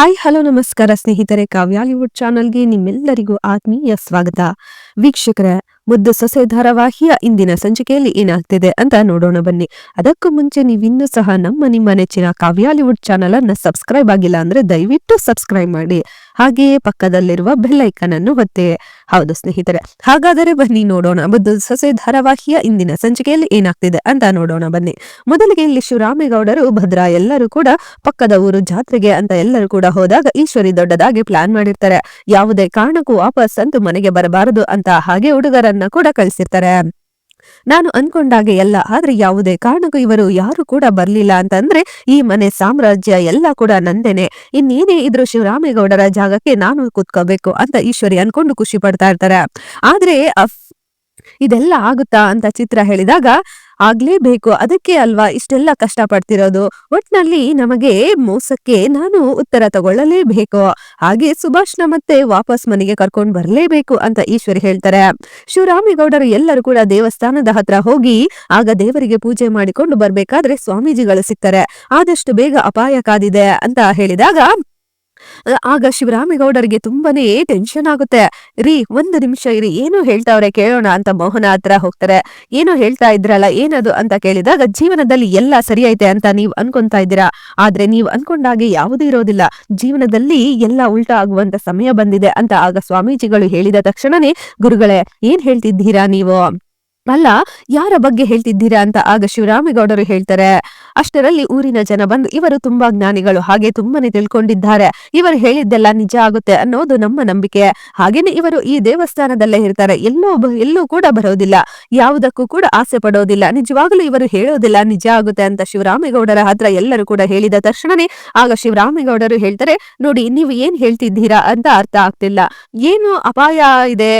Hi hello ನಮಸ್ಕಾರ ಸ್ನೇಹಿತರೆ ಕಾವ್ಯಾಲಿವುಡ್ ಚಾನಲ್ಗೆ ನಿಮ್ಮೆಲ್ಲರಿಗೂ ಆತ್ಮೀಯ ಸ್ವಾಗತ. ವೀಕ್ಷಕರೇ ಮುದ್ದು ಸೊಸೆ ಧಾರಾವಾಹಿಯ ಇಂದಿನ ಸಂಚಿಕೆಯಲ್ಲಿ ಏನಾಗ್ತಿದೆ ಅಂತ ನೋಡೋಣ ಬನ್ನಿ. ಅದಕ್ಕೂ ಮುಂಚೆ ನೀವಿನ್ನೂ ಸಹ ನಮ್ಮ ನಿಮ್ಮ ನೆಚ್ಚಿನ ಕಾವ್ಯಾಲಿವುಡ್ ಚಾನಲ್ ಅನ್ನ ಸಬ್ಸ್ಕ್ರೈಬ್ ಆಗಿಲ್ಲ ಅಂದ್ರೆ ದಯವಿಟ್ಟು ಸಬ್ಸ್ಕ್ರೈಬ್ ಮಾಡಿ. ಹಾಗೆಯೇ ಪಕ್ಕದಲ್ಲಿರುವ ಬೆಲ್ ಐಕನ್ ಅನ್ನು ಒತ್ತಿ. ಹೌದು ಸ್ನೇಹಿತರೆ, ಹಾಗಾದರೆ ಬನ್ನಿ ನೋಡೋಣ ಮುದ್ದು ಸೊಸೆ ಧಾರಾವಾಹಿಯ ಇಂದಿನ ಸಂಚಿಕೆಯಲ್ಲಿ ಏನಾಗ್ತಿದೆ ಅಂತ ನೋಡೋಣ ಬನ್ನಿ. ಮೊದಲಿಗೆ ಇಲ್ಲಿ ಶಿವರಾಮೇಗೌಡರು, ಭದ್ರಾ ಎಲ್ಲರೂ ಕೂಡ ಪಕ್ಕದ ಊರು ಜಾತ್ರೆಗೆ ಅಂತ ಎಲ್ಲರೂ ಕೂಡ ಹೋದಾಗ ಈಶ್ವರಿ ದೊಡ್ಡದಾಗಿ ಪ್ಲಾನ್ ಮಾಡಿರ್ತಾರೆ. ಯಾವುದೇ ಕಾರಣಕ್ಕೂ ವಾಪಸ್ ಅಂತೂ ಮನೆಗೆ ಬರಬಾರದು ಅಂತ ಹಾಗೆ ಹುಡುಗರನ್ನ ಕೂಡ ಕಳಿಸಿರ್ತಾರೆ. ನಾನು ಅನ್ಕೊಂಡಾಗೆ ಎಲ್ಲ, ಆದ್ರೆ ಯಾವುದೇ ಕಾರಣಕ್ಕೂ ಇವರು ಯಾರು ಕೂಡ ಬರ್ಲಿಲ್ಲ ಅಂತಂದ್ರೆ ಈ ಮನೆ ಸಾಮ್ರಾಜ್ಯ ಎಲ್ಲ ಕೂಡ ನಂದೇನೆ. ಇನ್ನೇನೇ ಇದ್ರು ಶಿವರಾಮೇಗೌಡರ ಜಾಗಕ್ಕೆ ನಾನು ಕುತ್ಕೋಬೇಕು ಅಂತ ಈಶ್ವರಿ ಅನ್ಕೊಂಡು ಖುಷಿ ಪಡ್ತಾ ಇರ್ತಾರೆ. ಆದ್ರೆ ಇದೆಲ್ಲ ಆಗುತ್ತಾ ಅಂತ ಚಿತ್ರ ಹೇಳಿದಾಗ ಆಗ್ಲೇಬೇಕು. ಅದಕ್ಕೆ ಅಲ್ವಾ ಇಷ್ಟೆಲ್ಲ ಕಷ್ಟ ಪಡ್ತಿರೋದು ಒಟ್ನಲ್ಲಿ ನಮಗೆ ಮೋಸಕ್ಕೆ ನಾನು ಉತ್ತರ ತಗೊಳ್ಳಲೇಬೇಕು. ಹಾಗೆ ಸುಭಾಷ್ನ ಮತ್ತೆ ವಾಪಸ್ ಮನೆಗೆ ಕರ್ಕೊಂಡು ಬರ್ಲೇಬೇಕು ಅಂತ ಈಶ್ವರಿ ಹೇಳ್ತಾರೆ. ಶಿವರಾಮೇಗೌಡರು ಎಲ್ಲರೂ ಕೂಡ ದೇವಸ್ಥಾನದ ಹತ್ರ ಹೋಗಿ ಆಗ ದೇವರಿಗೆ ಪೂಜೆ ಮಾಡಿಕೊಂಡು ಬರ್ಬೇಕಾದ್ರೆ ಸ್ವಾಮೀಜಿಗಳು ಸಿಗ್ತಾರೆ. ಆದಷ್ಟು ಬೇಗ ಅಪಾಯ ಕಾದಿದೆ ಅಂತ ಹೇಳಿದಾಗ ಆಗ ಶಿವರಾಮೇಗೌಡರಿಗೆ ತುಂಬಾನೇ ಟೆನ್ಷನ್ ಆಗುತ್ತೆ. ರೀ, ಒಂದು ನಿಮಿಷ ಇರಿ, ಏನು ಹೇಳ್ತಾವ್ರೆ ಕೇಳೋಣ ಅಂತ ಮೋಹನ ಹತ್ರ ಹೋಗ್ತಾರೆ. ಏನು ಹೇಳ್ತಾ ಇದ್ರಲ್ಲ, ಏನದು ಅಂತ ಕೇಳಿದಾಗ ಜೀವನದಲ್ಲಿ ಎಲ್ಲ ಐತೆ ಅಂತ ನೀವ್ ಅನ್ಕೊಂತಾ ಇದ್ದೀರಾ? ಆದ್ರೆ ನೀವ್ ಅನ್ಕೊಂಡಾಗೆ ಯಾವುದೂ ಇರೋದಿಲ್ಲ. ಜೀವನದಲ್ಲಿ ಎಲ್ಲ ಉಲ್ಟಾ ಆಗುವಂತ ಸಮಯ ಬಂದಿದೆ ಅಂತ ಆಗ ಸ್ವಾಮೀಜಿಗಳು ಹೇಳಿದ ತಕ್ಷಣನೇ, ಗುರುಗಳೇ, ಏನ್ ಹೇಳ್ತಿದ್ದೀರಾ ನೀವು? ಅಲ್ಲ, ಯಾರ ಬಗ್ಗೆ ಹೇಳ್ತಿದ್ದೀರಾ ಅಂತ ಆಗ ಶಿವರಾಮೇಗೌಡರು ಹೇಳ್ತಾರೆ, ಅಷ್ಟರಲ್ಲಿ ಊರಿನ ಜನ ಬಂದು, ಇವರು ತುಂಬಾ ಜ್ಞಾನಿಗಳು, ಹಾಗೆ ತುಂಬಾನೇ ತಿಳ್ಕೊಂಡಿದ್ದಾರೆ, ಇವರು ಹೇಳಿದ್ದೆಲ್ಲ ನಿಜ ಆಗುತ್ತೆ ಅನ್ನೋದು ನಮ್ಮ ನಂಬಿಕೆ. ಹಾಗೇನೆ ಇವರು ಈ ದೇವಸ್ಥಾನದಲ್ಲೇ ಇರ್ತಾರೆ, ಎಲ್ಲೋ ಎಲ್ಲೂ ಕೂಡ ಬರೋದಿಲ್ಲ, ಯಾವುದಕ್ಕೂ ಕೂಡ ಆಸೆ ಪಡೋದಿಲ್ಲ, ನಿಜವಾಗ್ಲೂ ಇವರು ಹೇಳೋದಿಲ್ಲ ನಿಜ ಆಗುತ್ತೆ ಅಂತ ಶಿವರಾಮೇಗೌಡರ ಹತ್ರ ಎಲ್ಲರೂ ಕೂಡ ಹೇಳಿದ ತಕ್ಷಣನೇ ಆಗ ಶಿವರಾಮೇಗೌಡರು ಹೇಳ್ತಾರೆ, ನೋಡಿ, ನೀವು ಏನ್ ಹೇಳ್ತಿದ್ದೀರಾ ಅಂತ ಅರ್ಥ ಆಗ್ತಿಲ್ಲ. ಏನು ಅಪಾಯ ಇದೆ?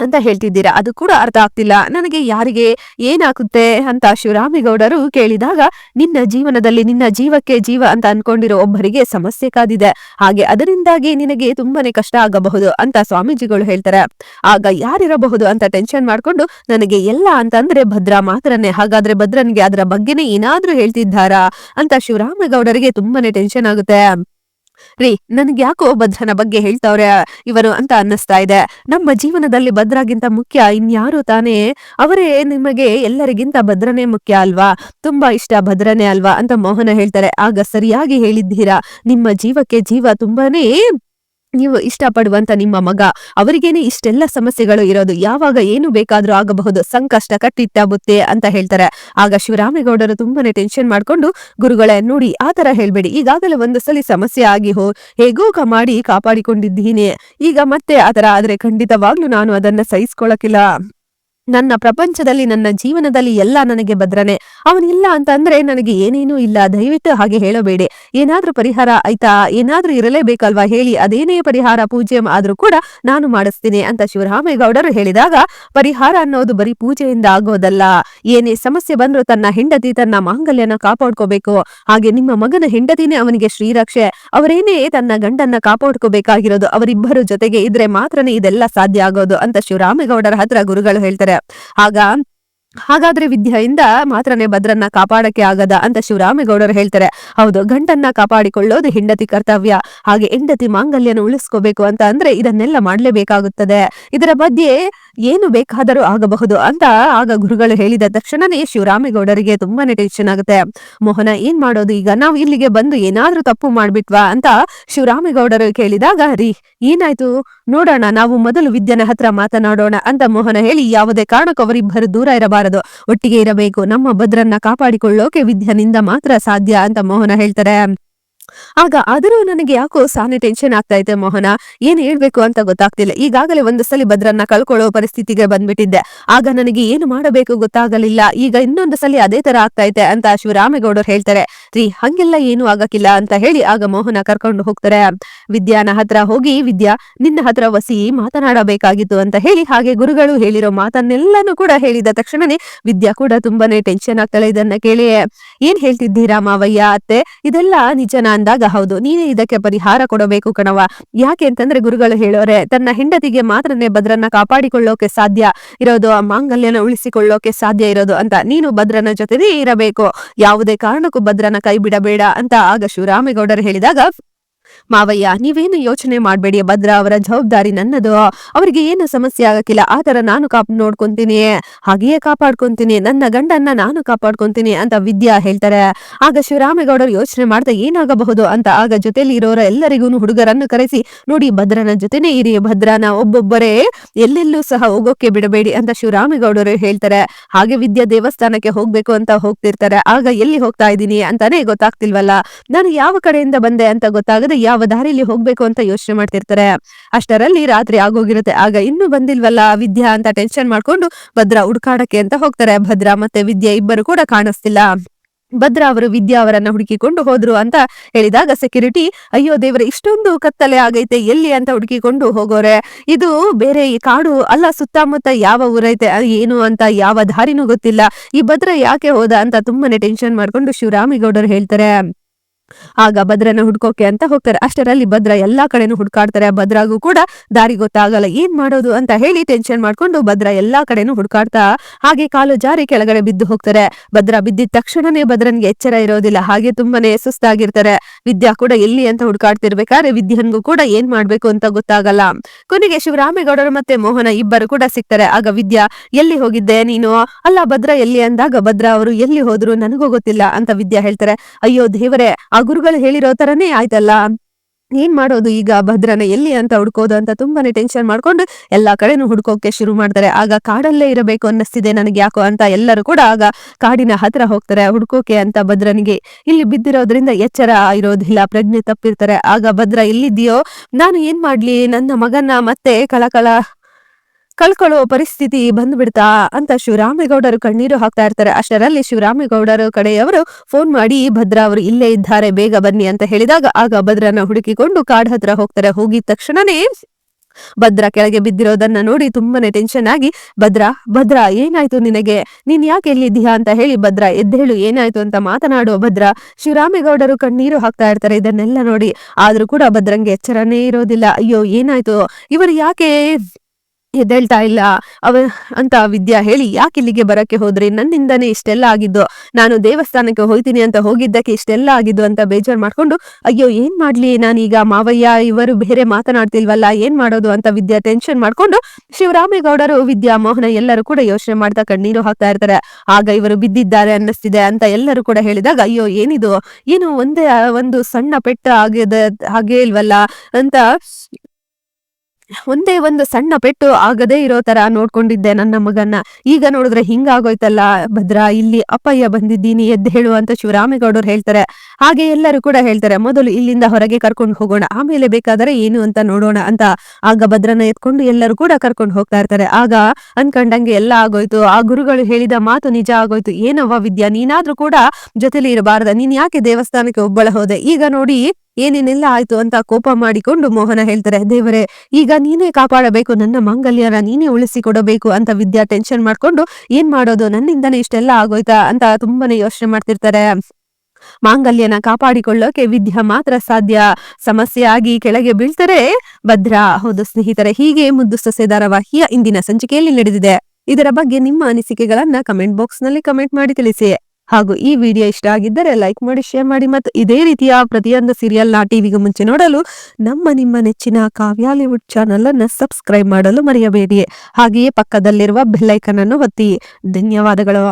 ಅಂತ ಹೇಳ್ತಿದ್ದೀರಾ? ಅದು ಕೂಡ ಅರ್ಥ ಆಗ್ತಿಲ್ಲ. ನನಗೆ ಯಾರಿಗೆ ಏನಾಗುತ್ತೆ ಅಂತ ಶಿವರಾಮೇಗೌಡರು ಕೇಳಿದಾಗ, ನಿನ್ನ ಜೀವನದಲ್ಲಿ ನಿನ್ನ ಜೀವಕ್ಕೆ ಜೀವ ಅಂತ ಅನ್ಕೊಂಡಿರೋ ಒಬ್ಬರಿಗೆ ಸಮಸ್ಯೆ ಕಾದಿದೆ. ಹಾಗೆ ಅದರಿಂದಾಗಿ ನಿನಗೆ ತುಂಬಾನೇ ಕಷ್ಟ ಆಗಬಹುದು ಅಂತ ಸ್ವಾಮೀಜಿಗಳು ಹೇಳ್ತಾರೆ. ಆಗ ಯಾರಿರಬಹುದು ಅಂತ ಟೆನ್ಷನ್ ಮಾಡ್ಕೊಂಡು, ನನಗೆ ಎಲ್ಲ ಅಂತಂದ್ರೆ ಭದ್ರಾ ಮಾತ್ರನೇ. ಹಾಗಾದ್ರೆ ಭದ್ರನ್ಗೆ ಅದರ ಬಗ್ಗೆನೇ ಏನಾದ್ರೂ ಹೇಳ್ತಿದ್ದಾರಾ? ಅಂತ ಶಿವರಾಮೇಗೌಡರಿಗೆ ತುಂಬಾನೇ ಟೆನ್ಷನ್ ಆಗುತ್ತೆ. ರೀ ನನ್ಗೆ ಯಾಕೋ ಭದ್ರನ ಬಗ್ಗೆ ಹೇಳ್ತಾವ್ರೆ ಇವರು ಅಂತ ಅನ್ನಿಸ್ತಾ ಇದೆ. ನಮ್ಮ ಜೀವನದಲ್ಲಿ ಭದ್ರಾಗಿಂತ ಮುಖ್ಯ, ಇನ್ಯಾರು ತಾನೇ, ಅವರೇ ನಿಮಗೆ ಎಲ್ಲರಿಗಿಂತ ಭದ್ರನೇ ಮುಖ್ಯ ಅಲ್ವಾ? ತುಂಬಾ ಇಷ್ಟ ಭದ್ರನೇ ಅಲ್ವಾ? ಅಂತ ಮೋಹನ ಹೇಳ್ತಾರೆ. ಆಗ ಸರಿಯಾಗಿ ಹೇಳಿದ್ದೀರಾ? ನಿಮ್ಮ ಜೀವಕ್ಕೆ ಜೀವ ತುಂಬಾನೇ ನೀವು ಇಷ್ಟಪಡುವಂತ ನಿಮ್ಮ ಮಗ, ಅವರಿಗೇನೆ ಇಷ್ಟೆಲ್ಲ ಸಮಸ್ಯೆಗಳು ಇರೋದು, ಯಾವಾಗ ಏನು ಬೇಕಾದ್ರೂ ಆಗಬಹುದು, ಸಂಕಷ್ಟ ಕಟ್ಟಿಟ್ಟ ಬುತ್ತೆ ಅಂತ ಹೇಳ್ತಾರೆ. ಆಗ ಶಿವರಾಮೇಗೌಡರು ತುಂಬಾನೇ ಟೆನ್ಷನ್ ಮಾಡ್ಕೊಂಡು, ಗುರುಗಳೇ ನೋಡಿ, ಆ ತರ ಹೇಳ್ಬೇಡಿ. ಈಗಾಗಲೇ ಒಂದು ಸಲಿ ಸಮಸ್ಯೆ ಆಗಿ ಹೋ, ಹೇಗೋ ಮಾಡಿ ಕಾಪಾಡಿಕೊಂಡಿದ್ದೀನಿ. ಈಗ ಮತ್ತೆ ಆ ತರ ಆದ್ರೆ ಖಂಡಿತವಾಗ್ಲೂ ನಾನು ಅದನ್ನ ಸಹಿಸ್ಕೊಳಕಿಲ್ಲ. ನನ್ನ ಪ್ರಪಂಚದಲ್ಲಿ, ನನ್ನ ಜೀವನದಲ್ಲಿ ಎಲ್ಲ ನನಗೆ ಭದ್ರನೆ. ಅವನಿಲ್ಲ ಅಂತ ಅಂದ್ರೆ ನನಗೆ ಏನೇನೂ ಇಲ್ಲ. ದಯವಿಟ್ಟು ಹಾಗೆ ಹೇಳಬೇಡಿ. ಏನಾದ್ರೂ ಪರಿಹಾರ ಆಯ್ತಾ? ಏನಾದ್ರೂ ಇರಲೇಬೇಕಲ್ವಾ? ಹೇಳಿ. ಅದೇನೇ ಪರಿಹಾರ ಪೂಜೆ ಆದ್ರೂ ಕೂಡ ನಾನು ಮಾಡಿಸ್ತೀನಿ ಅಂತ ಶಿವರಾಮೇಗೌಡರು ಹೇಳಿದಾಗ, ಪರಿಹಾರ ಅನ್ನೋದು ಬರೀ ಪೂಜೆಯಿಂದ ಆಗೋದಲ್ಲ. ಏನೇ ಸಮಸ್ಯೆ ಬಂದ್ರೂ ತನ್ನ ಹೆಂಡತಿ ತನ್ನ ಮಾಂಗಲ್ಯನ ಕಾಪಾಡ್ಕೋಬೇಕು. ಹಾಗೆ ನಿಮ್ಮ ಮಗನ ಹೆಂಡತಿನೇ ಅವನಿಗೆ ಶ್ರೀರಕ್ಷೆ. ಅವರೇನೇ ತನ್ನ ಗಂಡನ್ನ ಕಾಪಾಡ್ಕೋಬೇಕಾಗಿರೋದು? ಅವರಿಬ್ಬರು ಜೊತೆಗೆ ಇದ್ರೆ ಮಾತ್ರನೇ ಇದೆಲ್ಲ ಸಾಧ್ಯ ಆಗೋದು ಅಂತ ಶಿವರಾಮೇಗೌಡರ ಹತ್ರ ಗುರುಗಳು ಹೇಳ್ತಾರೆ. ಆಗ ಹಾಗಾದ್ರೆ ವಿದ್ಯೆಯಿಂದ ಮಾತ್ರನೇ ಭದ್ರನ್ನ ಕಾಪಾಡಕ್ಕೆ ಆಗದ ಅಂತ ಶಿವರಾಮೇಗೌಡರು ಹೇಳ್ತಾರೆ. ಹೌದು ಗಂಟನ್ನ ಕಾಪಾಡಿಕೊಳ್ಳೋದು ಹೆಂಡತಿ ಕರ್ತವ್ಯ. ಹಾಗೆ ಹೆಂಡತಿ ಮಾಂಗಲ್ಯನ ಉಳಿಸ್ಕೋಬೇಕು ಅಂತ ಅಂದ್ರೆ ಇದನ್ನೆಲ್ಲ ಮಾಡ್ಲೇಬೇಕಾಗುತ್ತದೆ. ಇದರ ಮಧ್ಯೆ ಏನು ಬೇಕಾದರೂ ಆಗಬಹುದು ಅಂತ ಆಗ ಗುರುಗಳು ಹೇಳಿದ ತಕ್ಷಣನೇ ಶಿವರಾಮೇಗೌಡರಿಗೆ ತುಂಬಾನೇ ಟೆನ್ಷನ್ ಆಗುತ್ತೆ. ಮೋಹನ, ಏನ್ ಮಾಡೋದು ಈಗ? ನಾವು ಇಲ್ಲಿಗೆ ಬಂದು ಏನಾದ್ರೂ ತಪ್ಪು ಮಾಡ್ಬಿಟ್ವಾ ಅಂತ ಶಿವರಾಮೇಗೌಡರು ಕೇಳಿದಾಗ, ರೀ, ಏನಾಯ್ತು? ನೋಡೋಣ, ನಾವು ಮೊದಲು ವಿದ್ಯನ ಹತ್ರ ಮಾತನಾಡೋಣ ಅಂತ ಮೋಹನ ಹೇಳಿ ಯಾವುದೇ ಕಾರಣಕ್ಕೂ ಅವರಿಬ್ಬರು ದೂರ ಇರಬಾರದು. ಒಟ್ಟಿಗೆ ಇರಬೇಕು. ನಮ್ಮ ಭದ್ರನ್ನ ಕಾಪಾಡಿಕೊಳ್ಳೋಕೆ ವಿದ್ಯನಿಂದ ಮಾತ್ರ ಸಾಧ್ಯ ಅಂತ ಮೋಹನ ಹೇಳ್ತಾರೆ. ಆಗ ಆದರೂ ನನಗೆ ಯಾಕೋ ಸಾನೆ ಟೆನ್ಷನ್ ಆಗ್ತಾ ಇದೆ ಮೋಹನ? ಏನ್ ಹೇಳ್ಬೇಕು ಅಂತ ಗೊತ್ತಾಗ್ತಿಲ್ಲ. ಈಗಾಗಲೇ ಒಂದು ಸಲ ಭದ್ರನ್ನ ಕಳ್ಕೊಳ್ಳೋ ಪರಿಸ್ಥಿತಿಗೆ ಬಂದ್ಬಿಟ್ಟಿದ್ದೆ. ಆಗ ನನಗೆ ಏನು ಮಾಡಬೇಕು ಗೊತ್ತಾಗಲಿಲ್ಲ. ಈಗ ಇನ್ನೊಂದು ಸಲ ಅದೇ ತರ ಆಗ್ತಾ ಇದೆ ಅಂತ ಶಿವರಾಮೇಗೌಡರು ಹೇಳ್ತಾರೆ. ರೀ, ಹಂಗೆಲ್ಲ ಏನು ಆಗಕ್ಕಿಲ್ಲ ಅಂತ ಹೇಳಿ ಆಗ ಮೋಹನ ಕರ್ಕೊಂಡು ಹೋಗ್ತಾರೆ. ವಿದ್ಯಾನ ಹತ್ರ ಹೋಗಿ, ವಿದ್ಯಾ, ನಿನ್ನ ಹತ್ರ ವಸಿ ಮಾತನಾಡಬೇಕಾಗಿತ್ತು ಅಂತ ಹೇಳಿ ಹಾಗೆ ಗುರುಗಳು ಹೇಳಿರೋ ಮಾತನ್ನೆಲ್ಲನೂ ಕೂಡ ಹೇಳಿದ ತಕ್ಷಣನೇ ವಿದ್ಯಾ ಕೂಡ ತುಂಬಾನೇ ಟೆನ್ಷನ್ ಆಗ್ತಾಳೆ ಇದನ್ನ ಕೇಳಿ ಏನ್ ಹೇಳ್ತಿದ್ದೀರಾ ಮಾವಯ್ಯ, ಅತ್ತೆ? ಇದೆಲ್ಲ ನಿಜನ ಅಂದಾಗ ಹೌದು, ನೀನೇ ಇದಕ್ಕೆ ಪರಿಹಾರ ಕೊಡಬೇಕು ಕಣವ ಯಾಕೆ ಅಂತಂದ್ರೆ ಗುರುಗಳು ಹೇಳೋರೆ, ತನ್ನ ಹೆಂಡತಿಗೆ ಮಾತ್ರನೇ ಭದ್ರನ್ನ ಕಾಪಾಡಿಕೊಳ್ಳೋಕೆ ಸಾಧ್ಯ ಇರೋದು, ಆ ಮಾಂಗಲ್ಯನ ಉಳಿಸಿಕೊಳ್ಳೋಕೆ ಸಾಧ್ಯ ಇರೋದು ಅಂತ. ನೀನು ಭದ್ರನ ಜೊತೆನೇ ಇರಬೇಕು. ಯಾವುದೇ ಕಾರಣಕ್ಕೂ ಭದ್ರನ ಕೈ ಬಿಡಬೇಡ ಅಂತ ಆಗ ಶಿವರಾಮೇಗೌಡರು ಹೇಳಿದಾಗ ಮಾವಯ್ಯ, ನೀವೇನು ಯೋಚನೆ ಮಾಡಬೇಡಿ ಭದ್ರ ಅವರ ಜವಾಬ್ದಾರಿ ನನ್ನದು. ಅವರಿಗೆ ಏನು ಸಮಸ್ಯೆ ಆಗಕ್ಕಿಲ್ಲ. ಆತರ ನಾನು ಕಾಪ್ ನೋಡ್ಕೊಂತೀನಿ. ಹಾಗೆಯೇ ಕಾಪಾಡ್ಕೊಂತೀನಿ. ನನ್ನ ಗಂಡನ್ನ ನಾನು ಕಾಪಾಡ್ಕೊಂತೀನಿ ಅಂತ ವಿದ್ಯಾ ಹೇಳ್ತಾರೆ. ಆಗ ಶಿವರಾಮೇಗೌಡರು ಯೋಚನೆ ಮಾಡ್ತಾ ಏನಾಗಬಹುದು ಅಂತ. ಆಗ ಜೊತೆಯಲ್ಲಿ ಇರೋರ ಎಲ್ಲರಿಗೂ ಹುಡುಗರನ್ನು ಕರೆಸಿ, ನೋಡಿ ಭದ್ರನ ಜೊತೆನೇ ಇರಿ. ಭದ್ರನ ಒಬ್ಬೊಬ್ಬರೇ ಎಲ್ಲೆಲ್ಲೂ ಸಹ ಹೋಗೋಕೆ ಬಿಡಬೇಡಿ ಅಂತ ಶಿವರಾಮೇಗೌಡರು ಹೇಳ್ತಾರೆ. ಹಾಗೆ ವಿದ್ಯಾ ದೇವಸ್ಥಾನಕ್ಕೆ ಹೋಗ್ಬೇಕು ಅಂತ ಹೋಗ್ತಿರ್ತಾರೆ. ಆಗ ಎಲ್ಲಿ ಹೋಗ್ತಾ ಇದ್ದೀನಿ ಅಂತಾನೆ ಗೊತ್ತಾಗ್ತಿಲ್ವಲ್ಲ. ನಾನು ಯಾವ ಕಡೆಯಿಂದ ಬಂದೆ ಅಂತ ಗೊತ್ತಾಗದೆ ಯಾವ ದಾರಿಲಿ ಹೋಗ್ಬೇಕು ಅಂತ ಯೋಚನೆ ಮಾಡ್ತಿರ್ತಾರೆ. ಅಷ್ಟರಲ್ಲಿ ರಾತ್ರಿ ಆಗೋಗಿರುತ್ತೆ. ಆಗ ಇನ್ನು ಬಂದಿಲ್ವಲ್ಲ ವಿದ್ಯಾ ಅಂತ ಟೆನ್ಷನ್ ಮಾಡ್ಕೊಂಡು ಭದ್ರ ಹುಡ್ಕಾಡಕ್ಕೆ ಅಂತ ಹೋಗ್ತಾರೆ. ಭದ್ರ ಮತ್ತೆ ವಿದ್ಯಾ ಇಬ್ಬರು ಕೂಡ ಕಾಣಿಸ್ತಿಲ್ಲ. ಭದ್ರ ಅವರು ವಿದ್ಯಾ ಅವರನ್ನ ಹುಡುಕಿಕೊಂಡು ಹೋದ್ರು ಅಂತ ಹೇಳಿದಾಗ ಸೆಕ್ಯೂರಿಟಿ ಅಯ್ಯೋ ದೇವರ, ಇಷ್ಟೊಂದು ಕತ್ತಲೆ ಆಗೈತೆ, ಎಲ್ಲಿ ಅಂತ ಹುಡುಕಿಕೊಂಡು ಹೋಗೋರೆ. ಇದು ಬೇರೆ ಈ ಕಾಡು ಅಲ್ಲ, ಸುತ್ತಮುತ್ತ ಯಾವ ಊರೈತೆ ಏನು ಅಂತ ಯಾವ ದಾರಿನೂ ಗೊತ್ತಿಲ್ಲ. ಈ ಭದ್ರ ಯಾಕೆ ಹೋದ ಅಂತ ತುಂಬಾನೇ ಟೆನ್ಷನ್ ಮಾಡ್ಕೊಂಡು ಶಿವರಾಮಿಗೌಡರು ಹೇಳ್ತಾರೆ. ಆಗ ಭದ್ರನ ಹುಡ್ಕೋಕೆ ಅಂತ ಹೋಗ್ತಾರೆ. ಅಷ್ಟರಲ್ಲಿ ಭದ್ರ ಎಲ್ಲಾ ಕಡೆನೂ ಹುಡ್ಕಾಡ್ತಾರೆ. ಭದ್ರಾಗೂ ಕೂಡ ದಾರಿ ಗೊತ್ತಾಗಲ್ಲ. ಏನ್ ಮಾಡೋದು ಅಂತ ಹೇಳಿ ಟೆನ್ಷನ್ ಮಾಡ್ಕೊಂಡು ಭದ್ರ ಎಲ್ಲಾ ಕಡೆನೂ ಹುಡ್ಕಾಡ್ತಾ ಹಾಗೆ ಕಾಲು ಜಾರಿ ಕೆಳಗಡೆ ಬಿದ್ದು ಹೋಗ್ತಾರೆ. ಭದ್ರ ಬಿದ್ದಿದ ತಕ್ಷಣನೇ ಭದ್ರನ್ಗೆ ಎಚ್ಚರ ಇರೋದಿಲ್ಲ. ಹಾಗೆ ತುಂಬಾನೇ ಸುಸ್ತಾಗಿರ್ತಾರೆ. ವಿದ್ಯಾ ಕೂಡ ಎಲ್ಲಿ ಅಂತ ಹುಡ್ಕಾಡ್ತಿರ್ಬೇಕಾದ್ರೆ ವಿದ್ಯನ್ಗೂ ಕೂಡ ಏನ್ ಮಾಡ್ಬೇಕು ಅಂತ ಗೊತ್ತಾಗಲ್ಲ. ಕೊನೆಗೆ ಶಿವರಾಮೇಗೌಡರು ಮತ್ತೆ ಮೋಹನ ಇಬ್ಬರು ಕೂಡ ಸಿಗ್ತಾರೆ. ಆಗ ವಿದ್ಯಾ, ಎಲ್ಲಿ ಹೋಗಿದ್ದೆ ನೀನು? ಅಲ್ಲ ಭದ್ರ ಎಲ್ಲಿ? ಅಂದಾಗ, ಭದ್ರ ಅವರು ಎಲ್ಲಿ ಹೋದ್ರು ನನಗೂ ಗೊತ್ತಿಲ್ಲ ಅಂತ ವಿದ್ಯಾ ಹೇಳ್ತಾರೆ. ಅಯ್ಯೋ ದೇವರೇ ಆ ಗುರುಗಳು ಹೇಳಿರೋ ತರನೇ ಆಯ್ತಲ್ಲ? ಏನ್ ಮಾಡೋದು ಈಗ ಭದ್ರನ ಎಲ್ಲಿ ಅಂತ ಹುಡ್ಕೋದು ಅಂತ ತುಂಬಾನೇ ಟೆನ್ಷನ್ ಮಾಡ್ಕೊಂಡು ಎಲ್ಲಾ ಕಡೆನೂ ಹುಡ್ಕೋಕೆ ಶುರು ಮಾಡ್ತಾರೆ. ಆಗ ಕಾಡಲ್ಲೇ ಇರಬೇಕು ಅನ್ನಿಸ್ತಿದೆ ನನಗೆ ಯಾಕೋ ಅಂತ ಎಲ್ಲರೂ ಕೂಡ ಆಗ ಕಾಡಿನ ಹತ್ರ ಹೋಗ್ತಾರೆ ಹುಡ್ಕೋಕೆ ಅಂತ ಭದ್ರನಿಗೆ. ಇಲ್ಲಿ ಬಿದ್ದಿರೋದ್ರಿಂದ ಎಚ್ಚರ ಇರೋದಿಲ್ಲ, ಪ್ರಜ್ಞೆ ತಪ್ಪಿರ್ತಾರೆ. ಆಗ ಭದ್ರ ಎಲ್ಲಿದ್ಯೋ ನಾನು ಏನ್ ಮಾಡ್ಲಿ? ನನ್ನ ಮಗನ ಮತ್ತೆ ಕಳಕಳ ಕಳ್ಕೊಳ್ಳೋ ಪರಿಸ್ಥಿತಿ ಬಂದ್ಬಿಡ್ತಾ ಅಂತ ಶಿವರಾಮೇಗೌಡರು ಕಣ್ಣೀರು ಹಾಕ್ತಾ ಇರ್ತಾರೆ. ಅಷ್ಟರಲ್ಲಿ ಶಿವರಾಮೇಗೌಡರು ಕಡೆಯವರು ಫೋನ್ ಮಾಡಿ, ಭದ್ರಾ ಅವರು ಇಲ್ಲೇ ಇದ್ದಾರೆ, ಬೇಗ ಬನ್ನಿ ಅಂತ ಹೇಳಿದಾಗ ಆಗ ಭದ್ರನ ಹುಡುಕಿಕೊಂಡು ಕಾಡ್ ಹತ್ರ ಹೋಗ್ತಾರೆ. ಹೋಗಿದ ತಕ್ಷಣನೇ ಭದ್ರ ಕೆಳಗೆ ಬಿದ್ದಿರೋದನ್ನ ನೋಡಿ ತುಂಬಾನೇ ಟೆನ್ಷನ್ ಆಗಿ, ಭದ್ರ ಭದ್ರ, ಏನಾಯ್ತು ನಿನಗೆ? ನೀನ್ ಯಾಕೆ ಎಲ್ಲಿದ್ದೀಯಾ ಅಂತ ಹೇಳಿ ಭದ್ರ, ಎದ್ದೇಳು, ಏನಾಯ್ತು ಅಂತ ಮಾತನಾಡುವ ಭದ್ರ. ಶಿವರಾಮೇಗೌಡರು ಕಣ್ಣೀರು ಹಾಕ್ತಾ ಇರ್ತಾರೆ ಇದನ್ನೆಲ್ಲ ನೋಡಿ. ಆದ್ರೂ ಕೂಡ ಭದ್ರಂಗೆ ಎಚ್ಚರನೇ ಇರೋದಿಲ್ಲ. ಅಯ್ಯೋ, ಏನಾಯ್ತು? ಇವರು ಯಾಕೆ ಎದ್ದೇಳ್ತಾ ಇಲ್ಲ. ಅವ ಅಂತ ವಿದ್ಯಾ ಹೇಳಿ, ಯಾಕೆ ಇಲ್ಲಿಗೆ ಬರಕ್ಕೆ ಹೋದ್ರಿ? ನನ್ನಿಂದನೇ ಇಷ್ಟೆಲ್ಲ ಆಗಿದ್ದು. ನಾನು ದೇವಸ್ಥಾನಕ್ಕೆ ಹೋಗ್ತೀನಿ ಅಂತ ಹೋಗಿದ್ದಕ್ಕೆ ಇಷ್ಟೆಲ್ಲ ಆಗಿದ್ದು ಅಂತ ಬೇಜಾರ್ ಮಾಡ್ಕೊಂಡು, ಅಯ್ಯೋ, ಏನ್ ಮಾಡ್ಲಿ? ನಾನೀಗ ಮಾವಯ್ಯ, ಇವರು ಬೇರೆ ಮಾತನಾಡ್ತಿಲ್ವಲ್ಲ, ಏನ್ ಮಾಡೋದು? ಅಂತ ವಿದ್ಯಾ ಟೆನ್ಷನ್ ಮಾಡ್ಕೊಂಡು, ಶಿವರಾಮೇಗೌಡರು, ವಿದ್ಯಾ ಮೋಹನ ಎಲ್ಲರೂ ಕೂಡ ಯೋಚನೆ ಮಾಡ್ತಾ ಕಣ್ಣೀರು ಹಾಕ್ತಾ ಇರ್ತಾರೆ. ಆಗ ಇವರು ಬಿದ್ದಿದ್ದಾರೆ ಅನ್ನಿಸ್ತಿದೆ ಅಂತ ಎಲ್ಲರೂ ಕೂಡ ಹೇಳಿದಾಗ, ಅಯ್ಯೋ, ಏನಿದು? ಏನು ಒಂದೇ ಒಂದು ಸಣ್ಣ ಪೆಟ್ಟ ಆಗಿದೆ ಹಾಗೆ ಇಲ್ವಲ್ಲ? ಅಂತ ಒಂದೇ ಒಂದು ಸಣ್ಣ ಪೆಟ್ಟು ಆಗದೇ ಇರೋ ತರ ನೋಡ್ಕೊಂಡಿದ್ದೆ ನನ್ನ ಮಗನ್ನ. ಈಗ ನೋಡಿದ್ರೆ ಹಿಂಗಾಗೋಯ್ತಲ್ಲ, ಭದ್ರ, ಇಲ್ಲಿ ಅಪ್ಪಯ್ಯ ಬಂದಿದ್ದೀನಿ, ಎದ್ದು ಹೇಳು ಅಂತ ಶಿವರಾಮೇಗೌಡರು ಹೇಳ್ತಾರೆ. ಹಾಗೆ ಎಲ್ಲರೂ ಕೂಡ ಹೇಳ್ತಾರೆ, ಮೊದಲು ಇಲ್ಲಿಂದ ಹೊರಗೆ ಕರ್ಕೊಂಡು ಹೋಗೋಣ, ಆಮೇಲೆ ಬೇಕಾದರೆ ಏನು ಅಂತ ನೋಡೋಣ ಅಂತ. ಆಗ ಭದ್ರನ ಎತ್ಕೊಂಡು ಎಲ್ಲರೂ ಕೂಡ ಕರ್ಕೊಂಡು ಹೋಗ್ತಾ ಇರ್ತಾರೆ. ಆಗ ಅನ್ಕಂಡಂಗೆ ಎಲ್ಲ ಆಗೋಯ್ತು. ಆ ಗುರುಗಳು ಹೇಳಿದ ಮಾತು ನಿಜ ಆಗೋಯ್ತು. ಏನವ್ವ ವಿದ್ಯಾ, ನೀನಾದ್ರೂ ಕೂಡ ಜೊತೆಲಿ ಇರಬಾರ್ದ. ನೀನ್ ಯಾಕೆ ದೇವಸ್ಥಾನಕ್ಕೆ ಒಬ್ಬಳ ಹೋದೆ? ಈಗ ನೋಡಿ ಏನೇನೆಲ್ಲ ಆಯ್ತು ಅಂತ ಕೋಪ ಮಾಡಿಕೊಂಡು ಮೋಹನ ಹೇಳ್ತಾರೆ, ದೇವರೇ, ಈಗ ನೀನೇ ಕಾಪಾಡಬೇಕು, ನನ್ನ ಮಾಂಗಲ್ಯನ ನೀನೇ ಉಳಿಸಿಕೊಡಬೇಕು ಅಂತ ವಿದ್ಯಾ ಟೆನ್ಷನ್ ಮಾಡ್ಕೊಂಡು ಏನ್ ಮಾಡೋದು? ನನ್ನಿಂದನೇ ಇಷ್ಟೆಲ್ಲ ಆಗೋಯ್ತಾ? ಅಂತ ತುಂಬಾನೇ ಯೋಚನೆ ಮಾಡ್ತಿರ್ತಾರೆ. ಮಾಂಗಲ್ಯನ ಕಾಪಾಡಿಕೊಳ್ಳೋಕೆ ವಿದ್ಯಾ ಮಾತ್ರ ಸಾಧ್ಯ. ಸಮಸ್ಯೆ ಆಗಿ ಕೆಳಗೆ ಬೀಳ್ತಾರೆ ಭದ್ರ. ಹೌದು ಸ್ನೇಹಿತರೆ, ಹೀಗೆ ಮುದ್ದು ಸಸ್ಯ ಧಾರಾವಾಹಿಯ ಇಂದಿನ ಸಂಚಿಕೆಯಲ್ಲಿ ನಡೆದಿದೆ. ಇದರ ಬಗ್ಗೆ ನಿಮ್ಮ ಅನಿಸಿಕೆಗಳನ್ನ ಕಮೆಂಟ್ ಬಾಕ್ಸ್ನಲ್ಲಿ ಕಮೆಂಟ್ ಮಾಡಿ ತಿಳಿಸಿ. ಹಾಗೂ ಈ ವಿಡಿಯೋ ಇಷ್ಟ ಆಗಿದ್ದರೆ ಲೈಕ್ ಮಾಡಿ, ಶೇರ್ ಮಾಡಿ ಮತ್ತು ಇದೇ ರೀತಿಯ ಪ್ರತಿಯೊಂದು ಸೀರಿಯಲ್ನ ಟಿವಿಗೆ ಮುಂಚೆ ನೋಡಲು ನಮ್ಮ ನಿಮ್ಮ ನೆಚ್ಚಿನ ಕಾವ್ಯಾಲಿವುಡ್ ಚಾನಲ್ ಅನ್ನು ಸಬ್ಸ್ಕ್ರೈಬ್ ಮಾಡಲು ಮರೆಯಬೇಡಿ. ಹಾಗೆಯೇ ಪಕ್ಕದಲ್ಲಿರುವ ಬೆಲ್ಲೈಕನ್ ಅನ್ನು ಒತ್ತಿ. ಧನ್ಯವಾದಗಳು.